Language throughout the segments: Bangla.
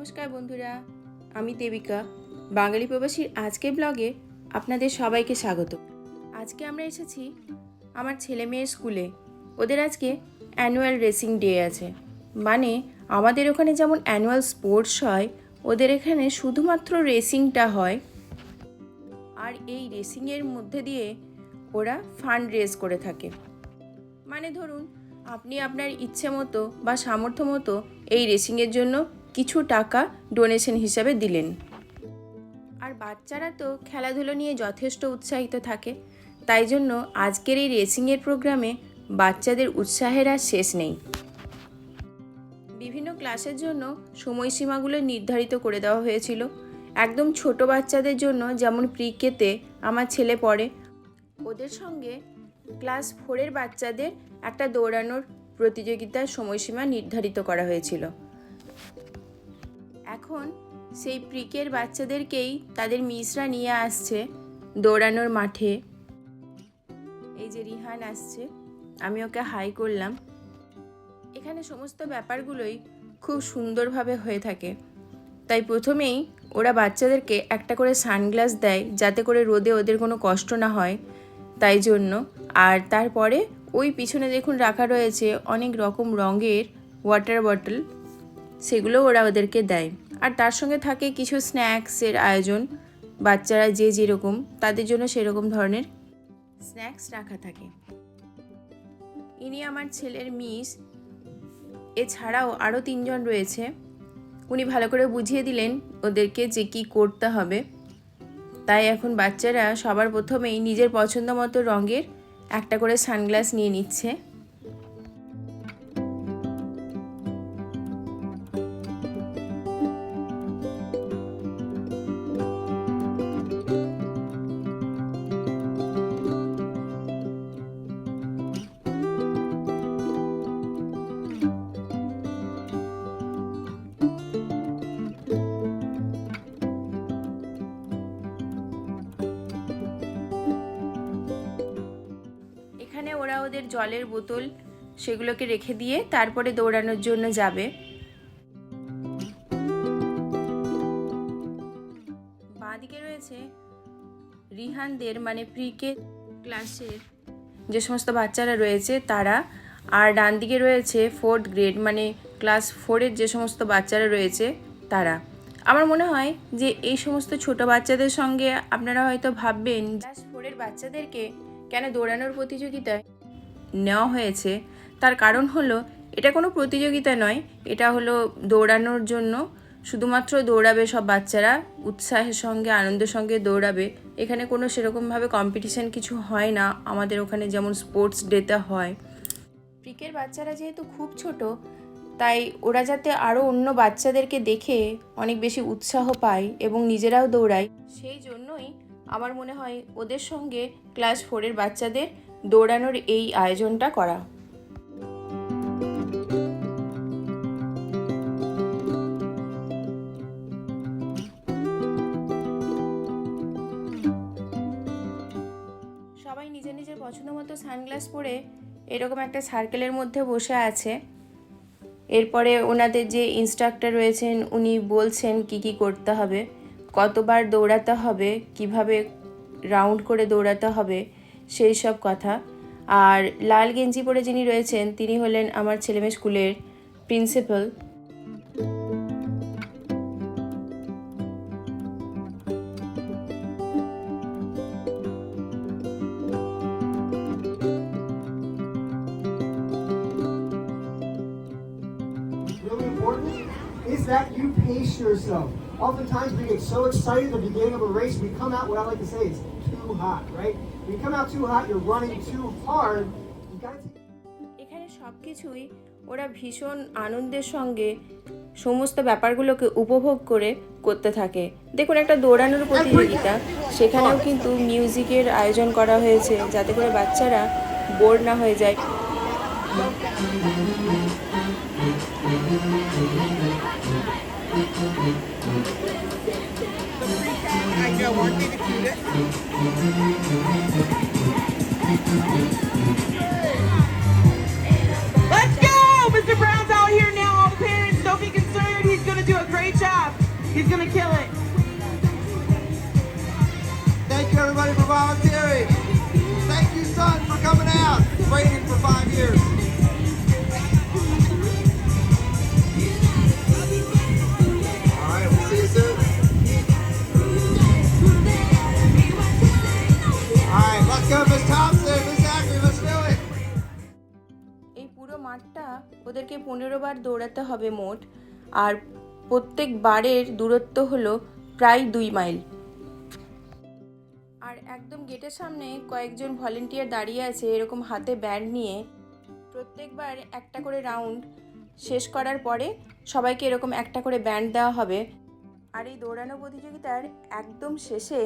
নমস্কার বন্ধুরা, আমি দেবিকা, বাঙালি প্রবাসীর আজকের ব্লগে আপনাদের সবাইকে স্বাগত। আজকে আমরা এসেছি আমার ছেলে মেয়ের স্কুলে। ওদের আজকে অ্যানুয়াল রেসিং ডে আছে। মানে আমাদের ওখানে যেমন অ্যানুয়াল স্পোর্টস হয়, ওদের এখানে শুধুমাত্র রেসিংটা হয়। আর এই রেসিংয়ের মধ্যে দিয়ে ওরা ফান্ড রেজ করে থাকে। মানে ধরুন, আপনি আপনার ইচ্ছে মতো বা সামর্থ্য মতো এই রেসিংয়ের জন্য কিছু টাকা ডোনেশন হিসাবে দিলেন। আর বাচ্চারা তো খেলাধুলো নিয়ে যথেষ্ট উৎসাহিত থাকে। তাই জন্য আজকের এই রেসিংয়ের প্রোগ্রামে বাচ্চাদের উৎসাহের আর শেষ নেই। বিভিন্ন ক্লাসের জন্য সময়সীমাগুলো নির্ধারিত করে দেওয়া হয়েছিল। একদম ছোট বাচ্চাদের জন্য যেমন প্রিকেতে আমার ছেলে পড়ে, ওদের সঙ্গে ক্লাস ফোরের বাচ্চাদের একটা দৌড়ানোর প্রতিযোগিতার সময়সীমা নির্ধারিত করা হয়েছিল। এখন সেই প্রিকের বাচ্চাদেরকেই তাদের মিসরা নিয়ে আসছে দৌড়ানোর মাঠে। এই যে রিহান আসছে, আমি ওকে হাই করলাম। এখানে সমস্ত ব্যাপারগুলোই খুব সুন্দরভাবে হয়ে থাকে। তাই প্রথমেই ওরা বাচ্চাদেরকে একটা করে সানগ্লাস দেয়, যাতে করে রোদে ওদের কোনো কষ্ট না হয়। তাই জন্য আর তারপরে ওই পিছনে দেখুন রাখা রয়েছে অনেক রকম রঙের ওয়াটার বটল সেগুলো ওরা ওদেরকে দেয়। আর তার সঙ্গে থাকে কিছু স্ন্যাক্সের আয়োজন। বাচ্চারা যে যেরকম, তাদের জন্য সেরকম ধরনের স্ন্যাক্স রাখা থাকে। ইনি আমার ছেলের মিস এছাড়াও আরও তিনজন রয়েছে। উনি ভালো করে বুঝিয়ে দিলেন ওদেরকে যে কী করতে হবে। তাই এখন বাচ্চারা সবার প্রথমেই নিজের পছন্দ মতো রঙের একটা করে সানগ্লাস নিয়ে নিচ্ছে। ওরা ওদের জলের বোতল সেগুলোকে রেখে দিয়ে তারপরে দৌড়ানোর জন্য যাবে। বাঁদিকে রয়েছে রিহানদের মানে প্রিকে ক্লাসের যে সমস্ত বাচ্চারা রয়েছে তারা। আর ডান দিকে রয়েছে ফোর্থ গ্রেড মানে ক্লাস ফোরের যে সমস্ত বাচ্চারা রয়েছে তারা। আমার মনে হয় যে এই সমস্ত ছোট বাচ্চাদের সঙ্গে আপনারা হয়তো ভাববেন, ক্লাস ফোরের বাচ্চাদেরকে কেন দৌড়ানোর প্রতিযোগিতায় নেওয়া হয়েছে। তার কারণ হলো, এটা কোনো প্রতিযোগিতা নয়, এটা হলো দৌড়ানোর জন্য। শুধুমাত্র দৌড়াবে সব বাচ্চারা, উৎসাহের সঙ্গে, আনন্দের সঙ্গে দৌড়াবে। এখানে কোনো সেরকমভাবে কম্পিটিশন কিছু হয় না, আমাদের ওখানে যেমন স্পোর্টস ডেতে হয়। প্রিকের বাচ্চারা যেহেতু খুব ছোট, তাই ওরা যাতে আরও অন্য বাচ্চাদেরকে দেখে অনেক বেশি উৎসাহ পায় এবং নিজেরাও দৌড়ায়, সেই জন্যই আমার মনে হয় ওদের সঙ্গে ক্লাস ফোরের বাচ্চাদের দৌড়ানোর এই আয়োজনটা করা। সবাই নিজের নিজের পছন্দ মতো সানগ্লাস পরে এরকম একটা সার্কেলের মধ্যে বসে আছে। এরপরে ওনাদের যে ইনস্ট্রাক্টর রয়েছেন, উনি বলছেন কি কি করতে হবে, কতবার দৌড়াতে হবে, কীভাবে রাউন্ড করে দৌড়াতে হবে সেই সব কথা আর লাল গেঞ্জি পরে যিনি রয়েছেন তিনি হলেন আমার ছেলেমেয়ে স্কুলের principal. Oftentimes we get so excited at the beginning of a race, we come out, what I like to say is too hot, right? You come out too hot, you're running too hard. You gotta take এখানে সব কিছুই ওরা ভীষণ আনন্দের সঙ্গে সমস্ত ব্যাপারগুলোকে উপভোগ করে করতে থাকে দেখুন একটা দৌড়ানোর প্রতিযোগিতা সেখানেও কিন্তু মিউজিকের আয়োজন করা হয়েছে যাতে করে বাচ্চারা বোর না হয়ে যায় Let's go! Mr. Brown's out here now. All the parents, don't be concerned. He's going to do a great job. He's gonna kill it. Thank you everybody for volunteering. Thank you, son, for coming out, training for five years. মাঠটা ওদেরকে পনেরো বার দৌড়াতে হবে মোট। আর প্রত্যেক বারের দূরত্ব হলো প্রায় দুই মাইল। আর একদম গেটের সামনে কয়েকজন ভলেন্টিয়ার দাঁড়িয়ে আছে এরকম হাতে ব্যান্ড নিয়ে। প্রত্যেকবার একটা করে রাউন্ড শেষ করার পরে সবাইকে এরকম একটা করে ব্যান্ড দেওয়া হবে। আর এই দৌড়ানো প্রতিযোগিতার একদম শেষে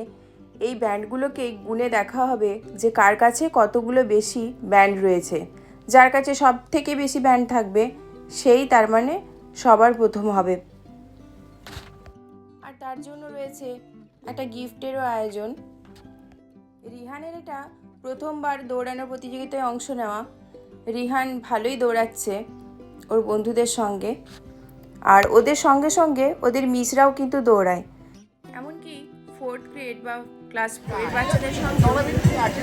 এই ব্যান্ডগুলোকে গুনে দেখা হবে যে কার কাছে কতগুলো বেশি ব্যান্ড রয়েছে। যার কাছে সব থেকে বেশি ব্যান্ড থাকবে, সেই তার মানে সবার প্রথম হবে। আর তার জন্য রয়েছে একটা গিফটেরও আয়োজন। রিহানের এটা প্রথমবার দৌড়ানোর প্রতিযোগিতায় অংশ নেওয়া। রিহান ভালোই দৌড়াচ্ছে ওর বন্ধুদের সঙ্গে। আর ওদের সঙ্গে সঙ্গে ওদের মিসরাও কিন্তু দৌড়ায়। এমনকি ফোর্থ গ্রেড বা ক্লাস ফাইভ বাচ্চাদের সঙ্গে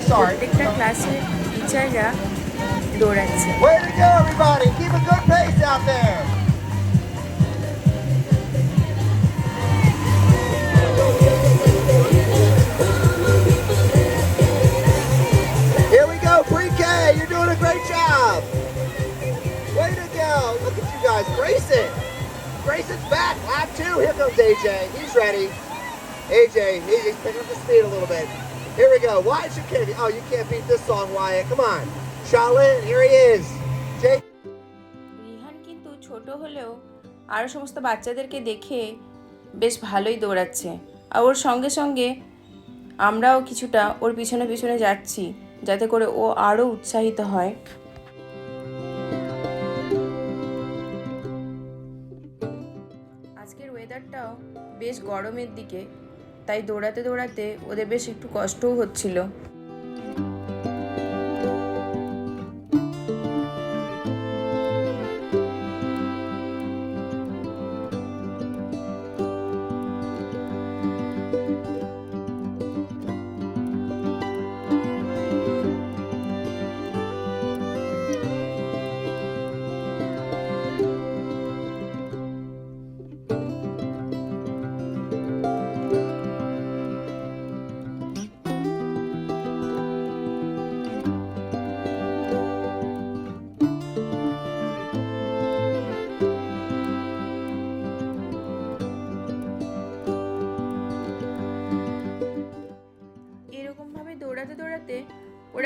প্রত্যেকটা ক্লাসের টিচাররা দৌড়াচ্ছে Way to go, everybody. Keep a good pace out there. Here we go, pre-K. You're doing a great job. Way to go. Look at you guys. Grayson. Grayson's back. Lap two. Here comes AJ. He's ready. AJ, he's he's picking up the speed a little bit. Here we go. Wyatt Shakir. Oh, you can't beat this song, Wyatt. Come on. Shaolin, here he is. Jake. Rihan কিন্তু ছোট হলেও আরও সমস্ত বাচ্চাদেরকে দেখে বেশ ভালোই দৌড়াচ্ছে আর ওর সঙ্গে সঙ্গে আমরাও কিছুটা ওর পিছনে পিছনে যাচ্ছি যাতে করে ও আরও উৎসাহিত হয় আজকের ওয়েদারটাও বেশ গরমের দিকে তাই দৌড়াতে দৌড়াতে ওদের বেশ একটু কষ্টও হচ্ছিল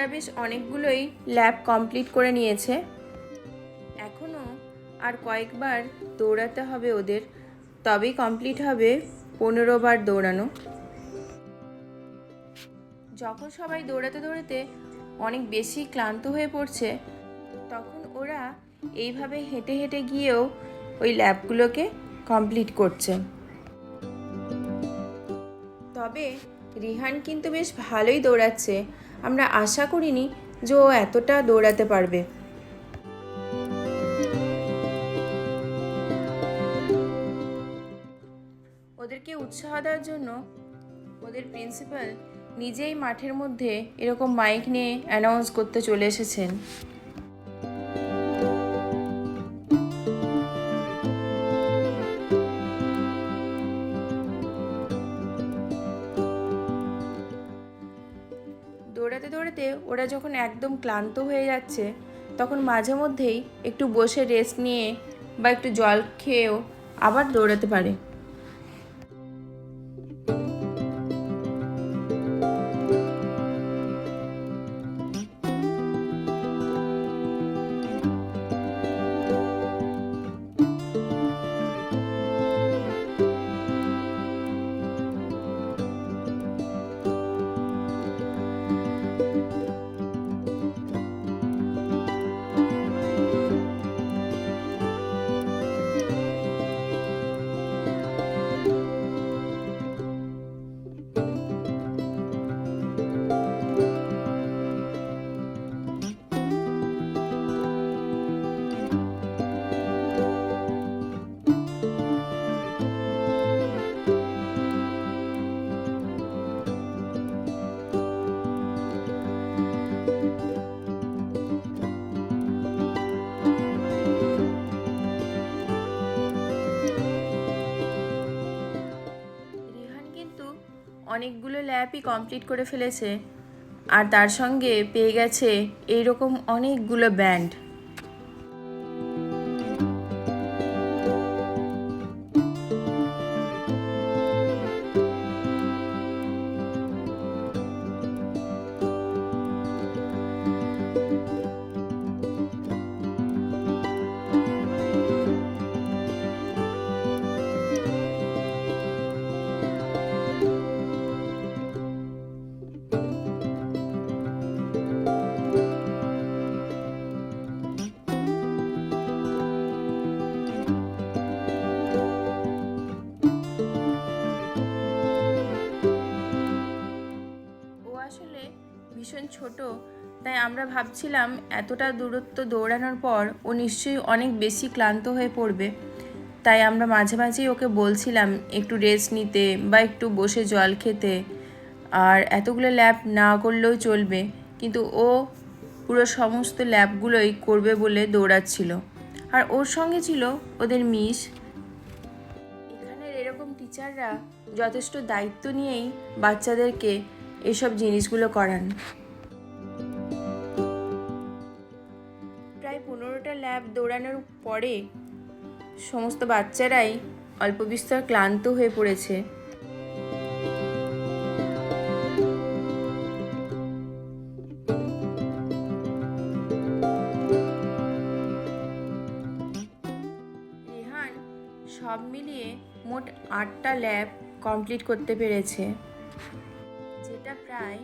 ওরা বেশ অনেকগুলোই ল্যাব কমপ্লিট করে নিয়েছে। এখনও আর কয়েকবার দৌড়াতে হবে ওদের। তবেই কমপ্লিট হবে পনেরো বার দৌড়ানো। যখন সবাই দৌড়াতে দৌড়াতে অনেক বেশি ক্লান্ত হয়ে পড়ছে, তখন ওরা এইভাবে হেঁটে হেঁটে গিয়েও ওই ল্যাবগুলোকে কমপ্লিট করছে। তবে রিহান কিন্তু বেশ ভালোই দৌড়াচ্ছে। আমরা আশা করিনি যে ও এতটা দৌড়াতে পারবে। ওদেরকে উৎসাহ দেওয়ার জন্য ওদের প্রিন্সিপাল নিজেই মাঠের মধ্যে এরকম মাইক নিয়ে অ্যানাউন্স করতে চলে এসেছেন। ওরা যখন একদম ক্লান্ত হয়ে যাচ্ছে, তখন মাঝে মধ্যেই একটু বসে রেস্ট নিয়ে বা একটু জল খেয়েও আবার দৌড়াতে পারে। ল্যাবই কমপ্লিট করে ফেলেছে। আর তার সঙ্গে পেয়ে গেছে এইরকম অনেকগুলো ব্যান্ড ছোট, তাই আমরা ভাবছিলাম এতটা দূরত্ব দৌড়ানোর পর ও নিশ্চয়ই অনেক বেশি ক্লান্ত হয়ে পড়বে। তাই আমরা মাঝে মাঝেই ওকে বলছিলাম, একটু রেস্ট নিতে বা একটু বসে জল খেতে। আর এতগুলো ল্যাব না করলেও চলবে, কিন্তু ও পুরো সমস্ত ল্যাবগুলোই করবে বলে দৌড়াচ্ছিল। আর ওর সঙ্গে ছিল ওদের মিস। এখানের এরকম টিচাররা যথেষ্ট দায়িত্ব নিয়েই বাচ্চাদেরকে এসব জিনিসগুলো করান। দৌড়ানোর পরে সমস্ত বাচ্চারাই অল্প বিস্তর ক্লান্ত হয়ে পড়েছে। সব মিলিয়ে মোট আটটা ল্যাব কমপ্লিট করতে পেরেছে, যেটা প্রায়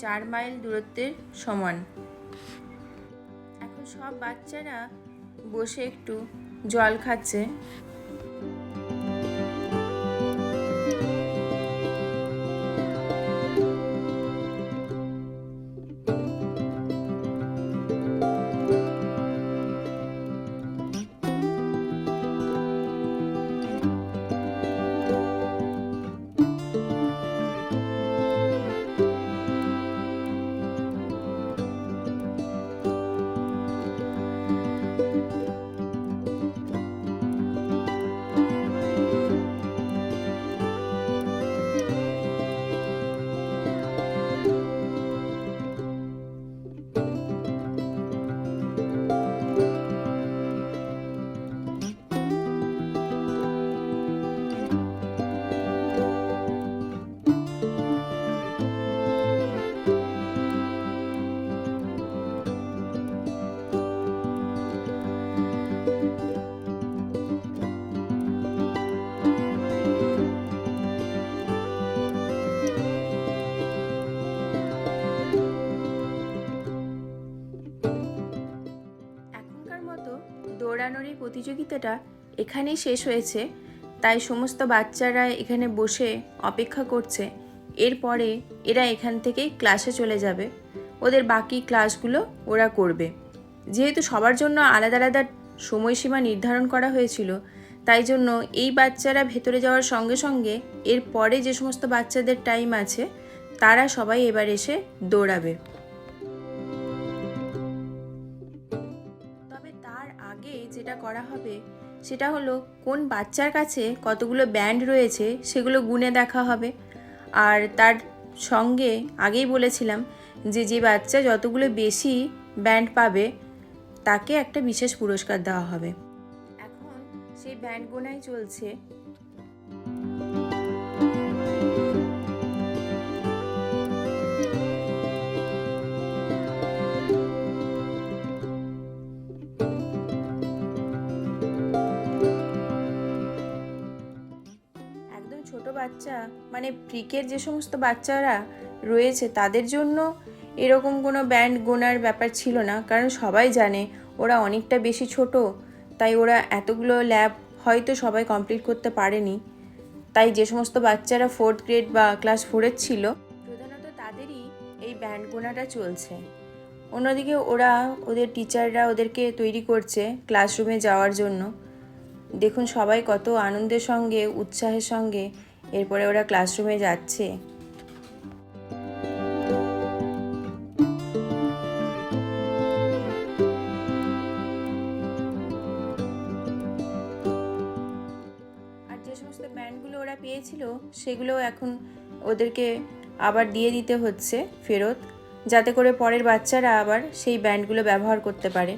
চার মাইল দূরত্বের সমান। সব বাচ্চারা বসে একটু জল খাচ্ছে। প্রতিযোগিতাটা এখানেই শেষ হয়েছে। তাই সমস্ত বাচ্চারা এখানে বসে অপেক্ষা করছে। এরপরে এরা এখান থেকেই ক্লাসে চলে যাবে। ওদের বাকি ক্লাসগুলো ওরা করবে। যেহেতু সবার জন্য আলাদা আলাদা সময়সীমা নির্ধারণ করা হয়েছিল, তাই জন্য এই বাচ্চারা ভেতরে যাওয়ার সঙ্গে সঙ্গে এর পরে যে সমস্ত বাচ্চাদের টাইম আছে, তারা সবাই এবার এসে দৌড়াবে। আগে যেটা করা হবে সেটা হলো কোন বাচ্চার কাছে কতগুলো ব্যান্ড রয়েছে সেগুলো গুনে দেখা হবে। আর তার সঙ্গে আগেই বলেছিলাম যে যে বাচ্চা যতগুলো বেশি ব্যান্ড পাবে তাকে একটা বিশেষ পুরস্কার দেওয়া হবে। এখন সেই ব্যান্ড গোনাই চলছে বাচ্চা মানে প্রিকের যে সমস্ত বাচ্চারা রয়েছে, তাদের জন্য এরকম কোনো ব্যান্ড গোনার ব্যাপার ছিল না। কারণ সবাই জানে, ওরা অনেকটা বেশি ছোট, তাই ওরা এতগুলো ল্যাব হয়তো সবাই কমপ্লিট করতে পারেনি। তাই যে সমস্ত বাচ্চারা ফোর্থ গ্রেড বা ক্লাস ফোরের ছিল, প্রধানত তাদেরই এই ব্যান্ড গোনাটা চলছে। অন্যদিকে ওরা, ওদের টিচাররা ওদেরকে তৈরি করছে ক্লাসরুমে যাওয়ার জন্য। দেখুন সবাই কত আনন্দের সঙ্গে, উৎসাহের সঙ্গে এরপরে ওরা ক্লাসরুমে যাচ্ছে। আর যে সমস্ত ব্যান্ডগুলো ওরা পেয়েছিল, সেগুলো এখন ওদেরকে আবার দিয়ে দিতে হচ্ছে ফেরত, যাতে করে পরের বাচ্চারা আবার সেই ব্যান্ডগুলো ব্যবহার করতে পারে।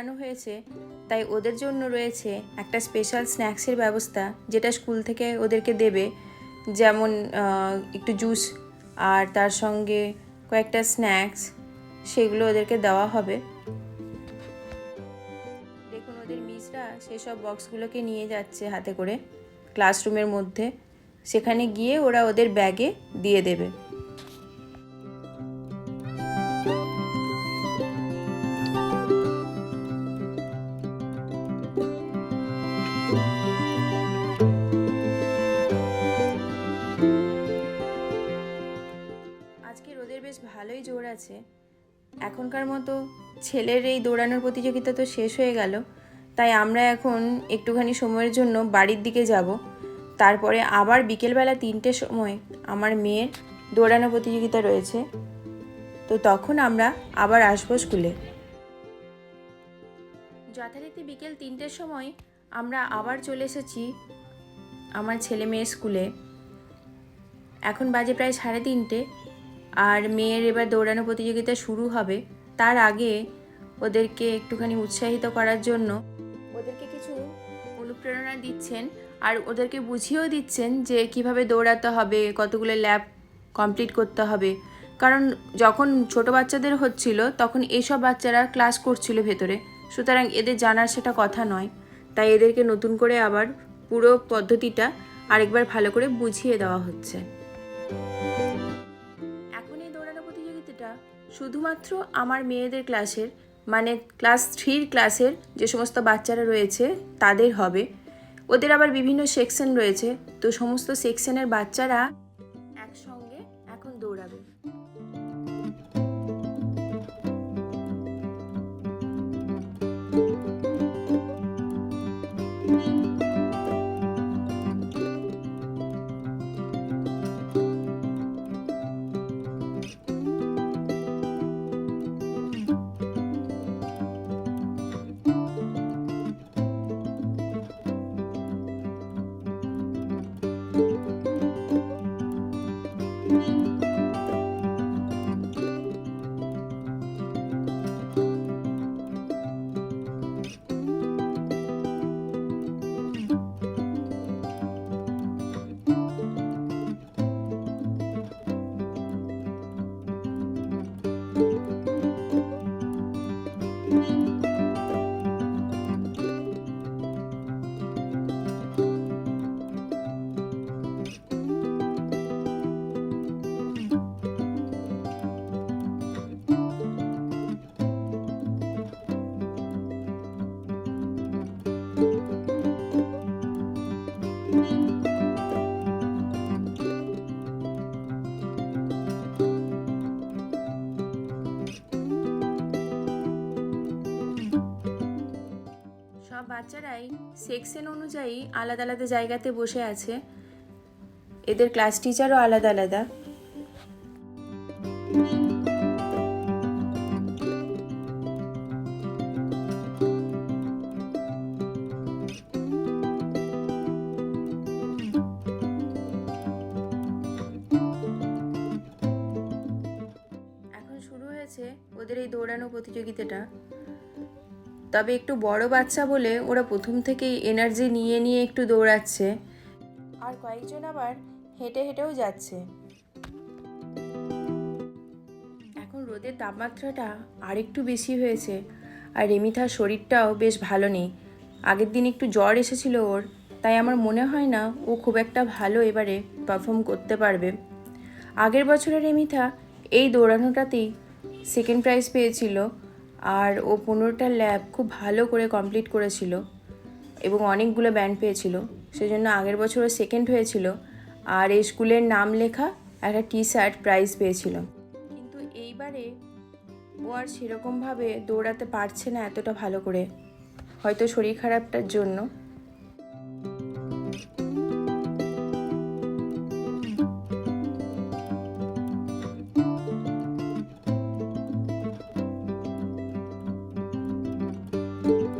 অনেক হয়েছে, তাই ওদের জন্য রয়েছে একটা স্পেশাল স্ন্যাক্সের ব্যবস্থা যেটা স্কুল থেকে ওদেরকে দেবে। যেমন একটু জুস আর তার সঙ্গে কয়েকটা স্ন্যাক্স সেগুলো ওদেরকে দেওয়া হবে। দেখুন, ওদের মিসরা সেসব বক্সগুলোকে নিয়ে যাচ্ছে হাতে করে ক্লাসরুমের মধ্যে। সেখানে গিয়ে ওরা ওদের ব্যাগে দিয়ে দেবে। এখনকার মতো ছেলের এই দৌড়ানোর প্রতিযোগিতা তো শেষ হয়ে গেল। তাই আমরা এখন একটুখানি সময়ের জন্য বাড়ির দিকে যাব। তারপরে আবার বিকেলবেলা তিনটের সময় আমার মেয়ের দৌড়ানো প্রতিযোগিতা রয়েছে। তো তখন আমরা আবার আসব স্কুলে। যথারীতি বিকেল তিনটের সময় আমরা আবার চলে এসেছি আমার ছেলে মেয়ের স্কুলে। এখন বাজে প্রায় সাড়ে তিনটে, আর মেয়ের এবার দৌড়ানো প্রতিযোগিতা শুরু হবে। তার আগে ওদেরকে একটুখানি উৎসাহিত করার জন্য ওদেরকে কিছু অনুপ্রেরণা দিচ্ছেন আর ওদেরকে বুঝিয়েও দিচ্ছেন যে কীভাবে দৌড়াতে হবে, কতগুলো ল্যাব কমপ্লিট করতে হবে। কারণ যখন ছোট বাচ্চাদের হচ্ছিল, তখন এইসব বাচ্চারা ক্লাস করছিল ভেতরে। সুতরাং এদের জানার সেটা কথা নয়। তাই এদেরকে নতুন করে আবার পুরো পদ্ধতিটা আরেকবার ভালো করে বুঝিয়ে দেওয়া হচ্ছে। শুধুমাত্র আমার মেয়েদের ক্লাসের মানে ক্লাস থ্রির ক্লাসের যে সমস্ত বাচ্চারা রয়েছে, তাদের হবে। ওদের আবার বিভিন্ন সেকশন রয়েছে। তো সমস্ত সেকশনের বাচ্চারা বাচ্চারাই সেকশন অনুযায়ী আলাদা আলাদা জায়গাতে বসে আছে। এদের ক্লাস টিচারও আলাদা আলাদা। তবে একটু বড় বাচ্চা বলে ওরা প্রথম থেকেই এনার্জি নিয়ে নিয়ে একটু দৌড়াচ্ছে। আর কয়েকজন আবার হেঁটে, হেঁটেও যাচ্ছে। এখন রোদের তাপমাত্রাটা আরেকটু বেশি হয়েছে। আর রেমিথার শরীরটাও বেশ ভালো নেই। আগের দিন একটু জ্বর এসেছিল ওর, তাই আমার মনে হয় না ও খুব একটা ভালো এবারে পারফর্ম করতে পারবে। আগের বছরের রেমিথা এই দৌড়ানোটাতেই সেকেন্ড প্রাইজ পেয়েছিল। আর ও পনেরোটা ল্যাব খুব ভালো করে কমপ্লিট করেছিল এবং অনেকগুলো ব্যান্ড পেয়েছিল। সেজন্য আগের বছর ও সেকেন্ড হয়েছিল আর এই স্কুলের নাম লেখা একটা টি শার্ট প্রাইজ পেয়েছিল। কিন্তু এইবারে ও আর সেরকমভাবে দৌড়াতে পারছে না এতটা ভালো করে। হয়তো শরীর খারাপটার জন্য। মাঝে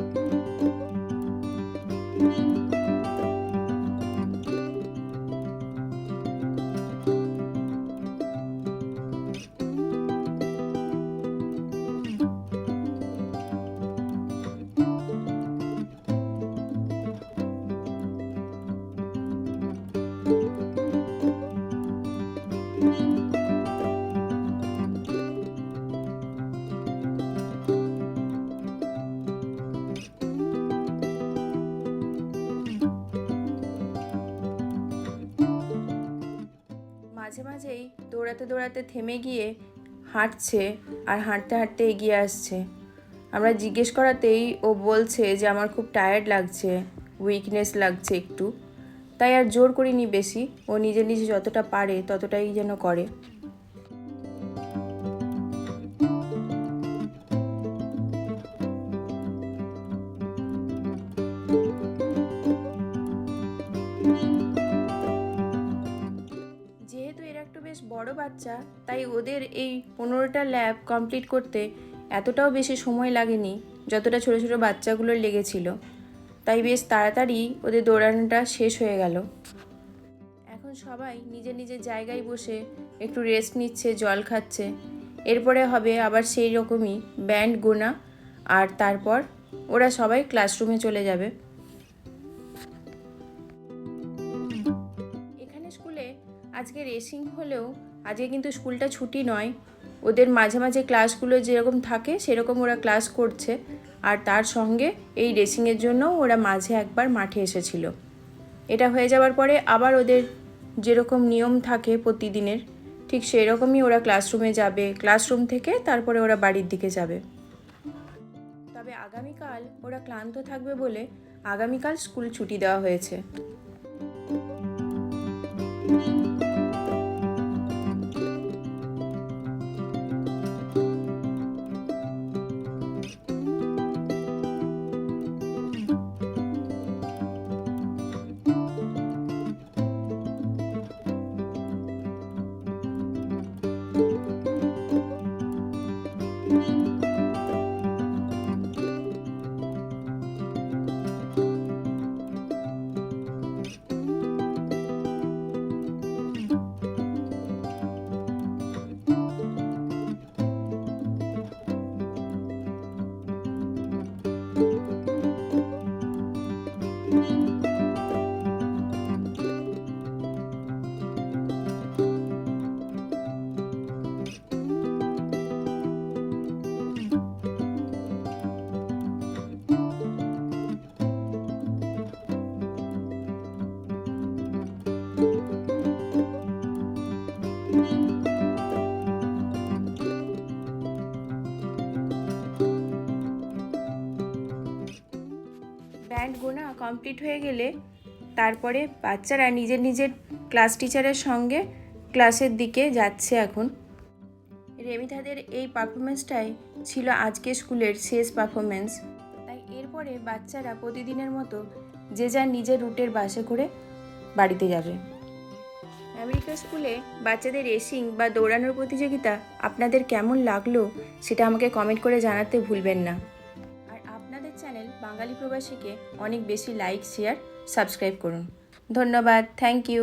দৌড়াতে দৌড়াতে থেমে গিয়ে হাঁটছে আর হাঁটতে হাঁটতে এগিয়ে আসছে। আমরা জিজ্ঞেস করাতেই ও বলছে যে, আমার খুব টায়ার্ড লাগছে উইকনেস লাগছে একটু। তাই আর জোর করিনি বেশি। ও নিজে নিজে যতটা পারে ততটাই যেন করে। বাচ্চা, তাই ওদের এই পনেরোটা ল্যাব কমপ্লিট করতে এতটাও বেশি সময় লাগেনি যতটা ছোট ছোট বাচ্চাগুলোর লেগেছিল। তাই বেশ তাড়াতাড়ি ওদের দৌড়ানোটা শেষ হয়ে গেল। এখন সবাই নিজের নিজের জায়গায় বসে একটু রেস্ট নিচ্ছে, জল খাচ্ছে। এরপরে হবে আবার সেই রকমই ব্যান্ড গোনা আর তারপর ওরা সবাই ক্লাসরুমে চলে যাবে। এখানে স্কুলে আজকে রেসিং হলেও আজকে কিন্তু স্কুলটা ছুটি নয়। ওদের মাঝে মাঝে ক্লাসগুলো যেরকম থাকে, সেরকম ওরা ক্লাস করছে। আর তার সঙ্গে এই রেসিংয়ের জন্য ওরা মাঝে একবার মাঠে এসেছিল। এটা হয়ে যাওয়ার পরে আবার ওদের যেরকম নিয়ম থাকে প্রতিদিনের, ঠিক সেই রকমই ওরা ক্লাসরুমে যাবে। ক্লাসরুম থেকে তারপরে ওরা বাড়ির দিকে যাবে। তবে আগামীকাল ওরা ক্লান্ত থাকবে বলে আগামীকাল স্কুল ছুটি দেওয়া হয়েছে। কমপ্লিট হয়ে গেলে তারপরে বাচ্চারা নিজের নিজের ক্লাস টিচারের সঙ্গে ক্লাসের দিকে যাচ্ছে এখন। রেমিতাদের এই পারফরমেন্সটাই ছিল আজকে স্কুলের শেষ পারফরমেন্স তাই এরপরে বাচ্চারা প্রতিদিনের মতো যে যার নিজের রুটের বাসে করে বাড়িতে যাবে। আমেরিকা স্কুলে বাচ্চাদের রেসিং বা দৌড়ানোর প্রতিযোগিতা আপনাদের কেমন লাগল সেটা আমাকে কমেন্ট করে জানাতে ভুলবেন না। চ্যানেল বাঙালি প্রবাসীকে অনেক বেশি লাইক শেয়ার সাবস্ক্রাইব করুন। ধন্যবাদ। Thank you